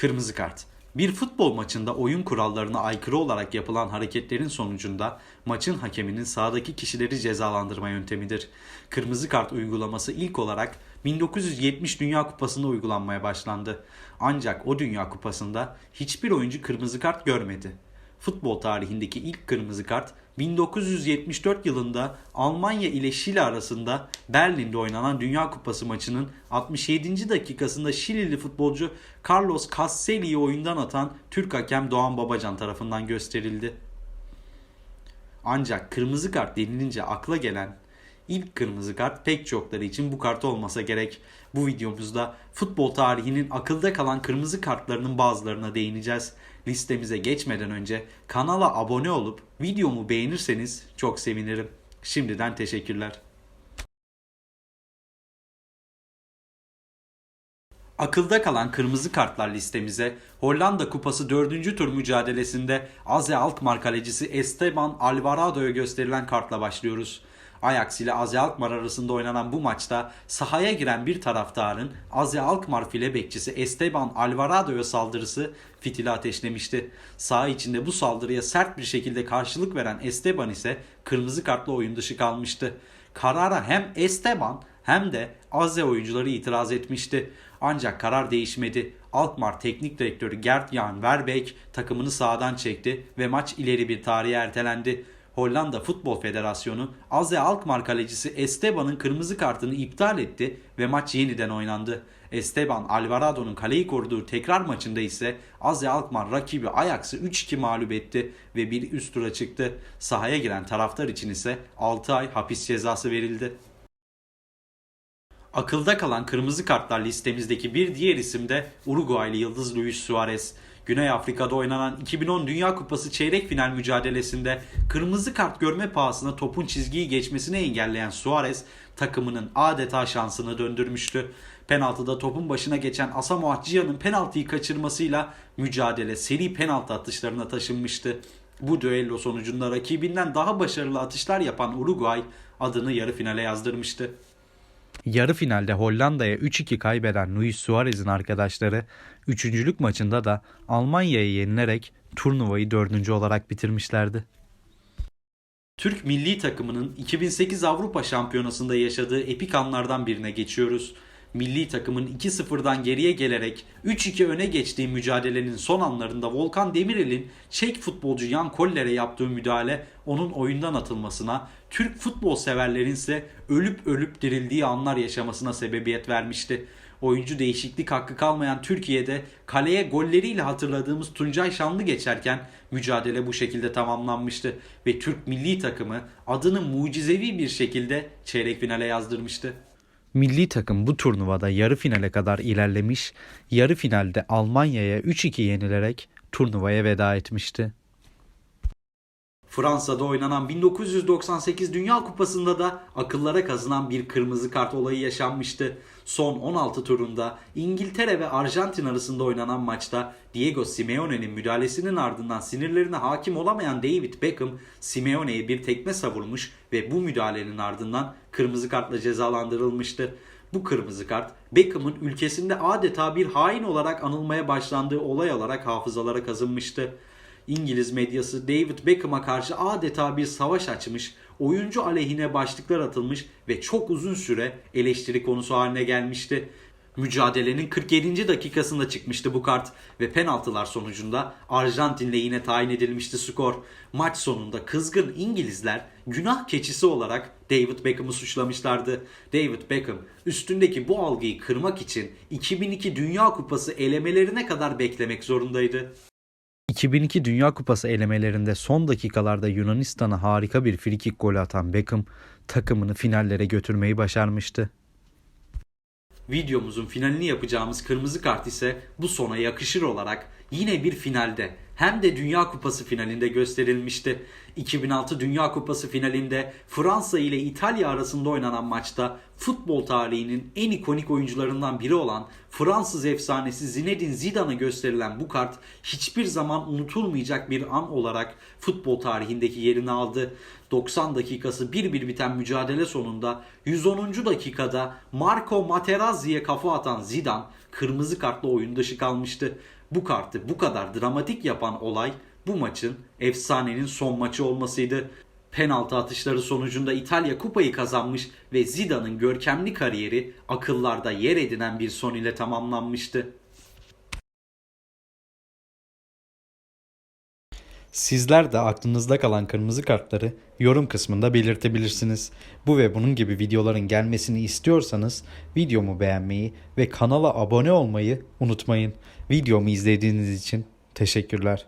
Kırmızı kart. Bir futbol maçında oyun kurallarına aykırı olarak yapılan hareketlerin sonucunda maçın hakeminin sahadaki kişileri cezalandırma yöntemidir. Kırmızı kart uygulaması ilk olarak 1970 Dünya Kupası'nda uygulanmaya başlandı. Ancak o Dünya Kupası'nda hiçbir oyuncu kırmızı kart görmedi. Futbol tarihindeki ilk kırmızı kart 1974 yılında Almanya ile Şili arasında Berlin'de oynanan Dünya Kupası maçının 67. dakikasında Şilili futbolcu Carlos Caselli'yi oyundan atan Türk hakem Doğan Babacan tarafından gösterildi. Ancak kırmızı kart denilince akla gelen ilk kırmızı kart pek çokları için bu kart olmasa gerek. Bu videomuzda futbol tarihinin akılda kalan kırmızı kartlarının bazılarına değineceğiz. Listemize geçmeden önce kanala abone olup videomu beğenirseniz çok sevinirim. Şimdiden teşekkürler. Akılda kalan kırmızı kartlar listemize Hollanda Kupası 4. tur mücadelesinde Aze Alkmaar kalecisi Esteban Alvarado'ya gösterilen kartla başlıyoruz. Ajax ile Aze Alkmaar arasında oynanan bu maçta sahaya giren bir taraftarın Aze Alkmaar file bekçisi Esteban Alvarado'ya saldırısı fitili ateşlemişti. Saha içinde bu saldırıya sert bir şekilde karşılık veren Esteban ise kırmızı kartla oyun dışı kalmıştı. Karara hem Esteban hem de Azze oyuncuları itiraz etmişti. Ancak karar değişmedi. Alkmaar Teknik Direktörü Gert Jan Verbeek takımını sağdan çekti ve maç ileri bir tarihe ertelendi. Hollanda Futbol Federasyonu Azze Alkmaar kalecisi Esteban'ın kırmızı kartını iptal etti ve maç yeniden oynandı. Esteban Alvarado'nun kaleyi koruduğu tekrar maçında ise Azze Alkmaar rakibi Ajax'ı 3-2 mağlup etti ve bir üst tura çıktı. Sahaya giren taraftar için ise 6 ay hapis cezası verildi. Akılda kalan kırmızı kartlar listemizdeki bir diğer isim de Uruguaylı yıldız Luis Suarez. Güney Afrika'da oynanan 2010 Dünya Kupası çeyrek final mücadelesinde kırmızı kart görme pahasına topun çizgiyi geçmesini engelleyen Suarez takımının adeta şansını döndürmüştü. Penaltıda topun başına geçen Asamoah Gyan'ın penaltıyı kaçırmasıyla mücadele seri penaltı atışlarına taşınmıştı. Bu düello sonucunda rakibinden daha başarılı atışlar yapan Uruguay adını yarı finale yazdırmıştı. Yarı finalde Hollanda'ya 3-2 kaybeden Luis Suarez'in arkadaşları üçüncülük maçında da Almanya'ya yenilerek turnuvayı dördüncü olarak bitirmişlerdi. Türk milli takımının 2008 Avrupa Şampiyonası'nda yaşadığı epik anlardan birine geçiyoruz. Milli takımın 2-0'dan geriye gelerek 3-2 öne geçtiği mücadelenin son anlarında Volkan Demirel'in Çek futbolcu Jan Koller'e yaptığı müdahale onun oyundan atılmasına, Türk futbol severlerin ise ölüp ölüp dirildiği anlar yaşamasına sebebiyet vermişti. Oyuncu değişiklik hakkı kalmayan Türkiye'de kaleye golleriyle hatırladığımız Tuncay Şanlı geçerken mücadele bu şekilde tamamlanmıştı ve Türk milli takımı adını mucizevi bir şekilde çeyrek finale yazdırmıştı. Milli takım bu turnuvada yarı finale kadar ilerlemiş, yarı finalde Almanya'ya 3-2 yenilerek turnuvaya veda etmişti. Fransa'da oynanan 1998 Dünya Kupası'nda da akıllara kazınan bir kırmızı kart olayı yaşanmıştı. Son 16 turunda İngiltere ve Arjantin arasında oynanan maçta Diego Simeone'nin müdahalesinin ardından sinirlerine hakim olamayan David Beckham Simeone'ye bir tekme savurmuş ve bu müdahalenin ardından kırmızı kartla cezalandırılmıştı. Bu kırmızı kart Beckham'ın ülkesinde adeta bir hain olarak anılmaya başlandığı olay olarak hafızalara kazınmıştı. İngiliz medyası David Beckham'a karşı adeta bir savaş açmış, oyuncu aleyhine başlıklar atılmış ve çok uzun süre eleştiri konusu haline gelmişti. Mücadelenin 47. dakikasında çıkmıştı bu kart ve penaltılar sonucunda Arjantin lehine tayin edilmişti skor. Maç sonunda kızgın İngilizler günah keçisi olarak David Beckham'ı suçlamışlardı. David Beckham üstündeki bu algıyı kırmak için 2002 Dünya Kupası elemelerine kadar beklemek zorundaydı. 2002 Dünya Kupası elemelerinde son dakikalarda Yunanistan'a harika bir frikik golü atan Beckham takımını finallere götürmeyi başarmıştı. Videomuzun finalini yapacağımız kırmızı kart ise bu sona yakışır olarak yine bir finalde hem de Dünya Kupası finalinde gösterilmişti. 2006 Dünya Kupası finalinde Fransa ile İtalya arasında oynanan maçta futbol tarihinin en ikonik oyuncularından biri olan Fransız efsanesi Zinedine Zidane'a gösterilen bu kart hiçbir zaman unutulmayacak bir an olarak futbol tarihindeki yerini aldı. 90 dakikası 1-1 biten mücadele sonunda 110. dakikada Marco Materazzi'ye kafa atan Zidane kırmızı kartla oyun dışı kalmıştı. Bu kartı bu kadar dramatik yapan olay bu maçın efsanenin son maçı olmasıydı. Penaltı atışları sonucunda İtalya kupayı kazanmış ve Zidane'ın görkemli kariyeri akıllarda yer edinen bir son ile tamamlanmıştı. Sizler de aklınızda kalan kırmızı kartları yorum kısmında belirtebilirsiniz. Bu ve bunun gibi videoların gelmesini istiyorsanız videomu beğenmeyi ve kanala abone olmayı unutmayın. Videomu izlediğiniz için teşekkürler.